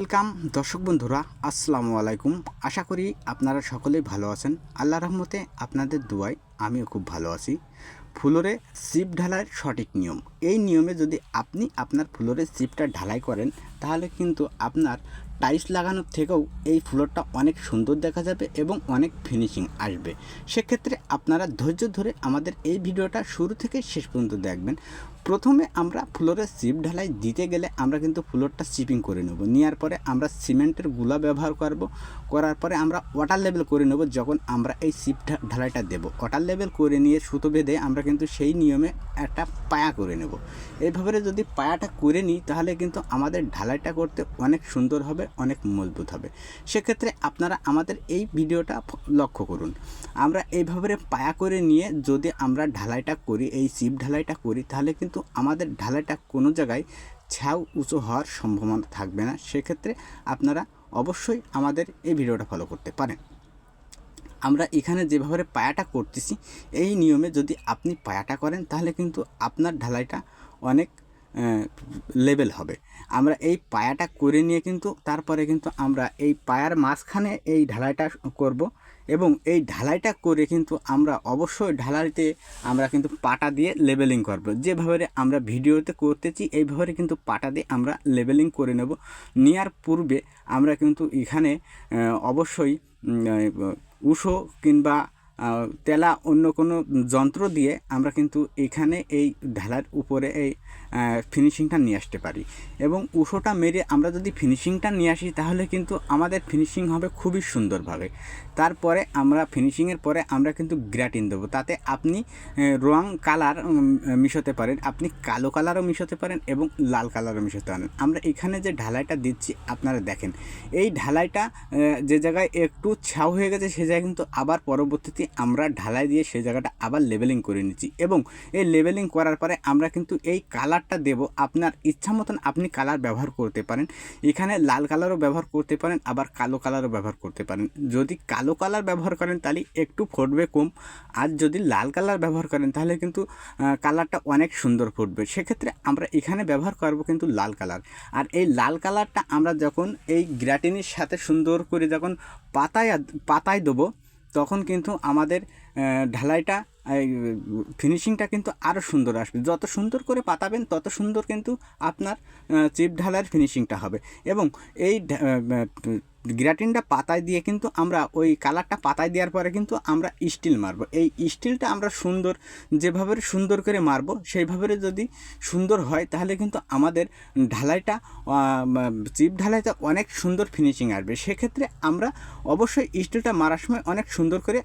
Welcome দর্শক বন্ধুরা, আসসালামু আলাইকুম। আশা করি আপনারা সকলেই ভালো আছেন। আল্লাহ রহমতে আপনাদের দুয়ায় আমিও খুব ভালো আছি। ফুলরে সিপ ঢালাইয়ের সঠিক নিয়ম। এই নিয়মে যদি আপনি আপনার ফুলরে সিপটা ঢালাই করেন, তাহলে কিন্তু আপনার টাইলস লাগানোর থেকেও এই ফ্লোরটা অনেক সুন্দর দেখা যাবে এবং অনেক ফিনিশিং আসবে। সেক্ষেত্রে আপনারা ধৈর্য ধরে আমাদের এই ভিডিওটা শুরু থেকে শেষ পর্যন্ত দেখবেন। প্রথমে আমরা ফ্লোরে সিপ ঢালাই দিতে গেলে আমরা কিন্তু ফ্লোরটা সিপিং করে নেব। নেওয়ার পরে আমরা সিমেন্টেরগুলা ব্যবহার করব। করার পরে আমরা ওয়াটার লেভেল করে নেব যখন আমরা এই সিপ ঢালাইটা দেব। ওয়াটার লেভেল করে নিয়ে সুতো বেঁধে আমরা কিন্তু সেই নিয়মে একটা পায়া করে নেব। এইভাবে যদি পায়াটা করে নিই তাহলে কিন্তু আমাদের ঢালাইটা করতে অনেক সুন্দর হবে, অনেক মজবুত হবে। সেক্ষেত্রে আপনারা আমাদের এই ভিডিওটা লক্ষ্য করুন। আমরা এইভাবে পায়া করে নিয়ে যদি আমরা ঢালাইটা করি, এই সিপ ঢালাইটা করি তাহলে কিন্তু আমাদের ঢালাইটা কোনো জায়গায় ছাউ উঁচু হওয়ার সম্ভাবনা থাকবে না। সেক্ষেত্রে আপনারা অবশ্যই আমাদের এই ভিডিওটা ফলো করতে পারেন। আমরা এখানে যেভাবে পায়াটা করতেছি, এই নিয়মে যদি আপনি পায়াটা করেন, তাহলে কিন্তু আপনার ঢালাইটা অনেক লেভেল হবে। আমরা এই পায়াটা করে নিয়ে কিন্তু তারপরে কিন্তু আমরা এই পায়ার মাঝখানে এই ঢালাইটা করব। এবং এই ঢালাইটা করে কিন্তু আমরা অবশ্যই ঢালাইতে আমরা কিন্তু পাটা দিয়ে লেবেলিং করব। যেভাবে আমরা ভিডিওতে করতেছি, এইভাবে কিন্তু পাটা দিয়ে আমরা লেবেলিং করে নেব। নেওয়ার পূর্বে আমরা কিন্তু এখানে অবশ্যই উষো কিংবা তেলা অন্য কোনো যন্ত্র দিয়ে আমরা কিন্তু এখানে এই ঢালার উপরে এই ফিনিশিংটা নিয়ে আসতে পারি। এবং উষোটা মেরে আমরা যদি ফিনিশিংটা নিয়ে আসি, তাহলে কিন্তু আমাদের ফিনিশিং হবে খুবই সুন্দরভাবে। তারপরে আমরা ফিনিশিংয়ের পরে আমরা কিন্তু গ্রাটিন দেবো। তাতে আপনি রং কালার মিশাতে পারেন, আপনি কালো কালারও মিশাতে পারেন এবং লাল কালারও মিশাতে পারেন। আমরা এখানে যে ঢালাইটা দিচ্ছি, আপনারা দেখেন। এই ঢালাইটা যে জায়গায় একটু ছাউ হয়ে গেছে, সে জায়গায় কিন্তু আবার পরবর্তীতে আমরা ঢালাই দিয়ে সেই জায়গাটা আবার লেবেলিং করে নিচ্ছি। এবং এই লেবেলিং করার পরে আমরা কিন্তু এই কালারটা দেব। আপনার ইচ্ছা মতন আপনি কালার ব্যবহার করতে পারেন। এখানে লাল কালারও ব্যবহার করতে পারেন, আবার কালো কালারও ব্যবহার করতে পারেন। যদি কালো কালার ব্যবহার করেন তাহলে একটু ফুটবে কম। আর যদি লাল কালার ব্যবহার করেন তাহলে কিন্তু কালারটা অনেক সুন্দর ফুটবে। সেক্ষেত্রে আমরা এখানে ব্যবহার করব কিন্তু লাল কালার আর এই লাল কালারটা আমরা যখন এই গ্রাটিনের সাথে সুন্দর করে যখন পাতায় পাতায় দেবো তখন কিন্তু আমাদের ঢালাইটা ফিনিশিংটা কিন্তু আরও সুন্দর আসবে। যত সুন্দর করে পাতাবেন, তত সুন্দর কিন্তু আপনার চিপ ঢালাইয়ের ফিনিশিংটা হবে। এবং এই গ্রাটিনটা পাতায় দিয়ে কিন্তু আমরা, ওই কালারটা পাতায় দেওয়ার পরে কিন্তু আমরা স্টিল মারবো। এই স্টিলটা আমরা সুন্দর, যেভাবে সুন্দর করে মারবো, সেইভাবে যদি সুন্দর হয়, তাহলে কিন্তু আমাদের ঢালাইটা চিপ ঢালাইতে অনেক সুন্দর ফিনিশিং আসবে। সেক্ষেত্রে আমরা অবশ্যই স্টিলটা মারার সময় অনেক সুন্দর করে